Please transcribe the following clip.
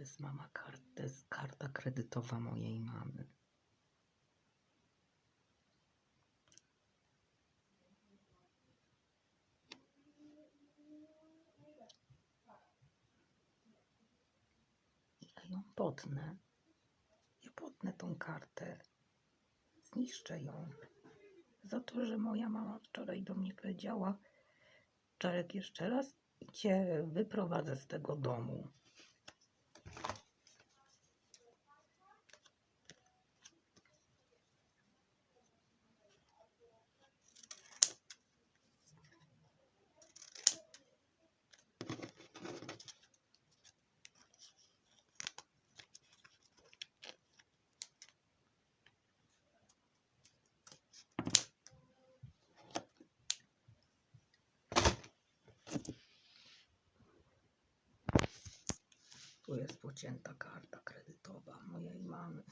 jest mama kart, to jest karta kredytowa mojej mamy. Ja ją potnę. Ja potnę tą kartę. Zniszczę ją. Za to, że moja mama wczoraj do mnie powiedziała, Czarek jeszcze raz i cię wyprowadzę z tego domu. Tu jest pocięta karta kredytowa mojej mamy.